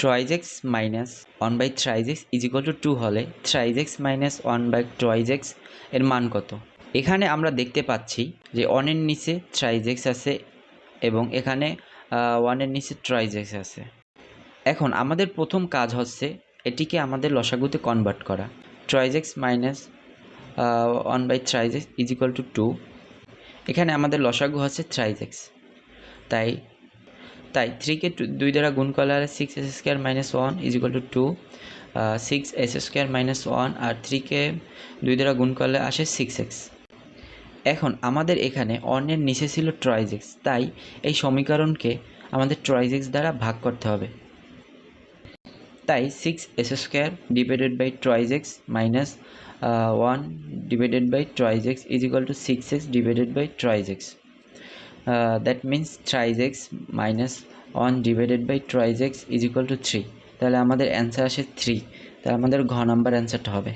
Twice x minus one by thrice x is equal to two হলে thrice x minus one by twice এক্সের মান কত? এখানে আমরা দেখতে পাচ্ছি যে ওয়ানের নিচে থ্রাইজ এক্স আছে এবং এখানে ওয়ানের নিচে ট্রয়েজ এক্স আছে। এখন আমাদের প্রথম কাজ হচ্ছে এটিকে আমাদের লসাগুতে কনভার্ট করা। Twice x minus one by thrice x is equal to two. এখানে আমাদের লসাগু হচ্ছে থ্রাইজ এক্স তাই তাই থ্রিকে দুই দ্বারা গুণ করলে আর six s square minus one is equal to two six s square minus one আর থ্রিকে দুই দ্বারা গুণ করলে আসে সিক্স এক্স এখন আমাদের এখানে অনের নিচে ছিল ট্রয়েজ এক্স তাই এই সমীকরণকে আমাদের ট্রয়েজ এক্স দ্বারা ভাগ করতে হবে। তাই six s square divided by twice x minus one divided by twice x is equal to six x divided by twice x that means thrice x minus one divided by thrice x is equal to three তাহলে আমাদের answer আসে three তাহলে আমাদের ঘ number অ্যান্সারটা হবে।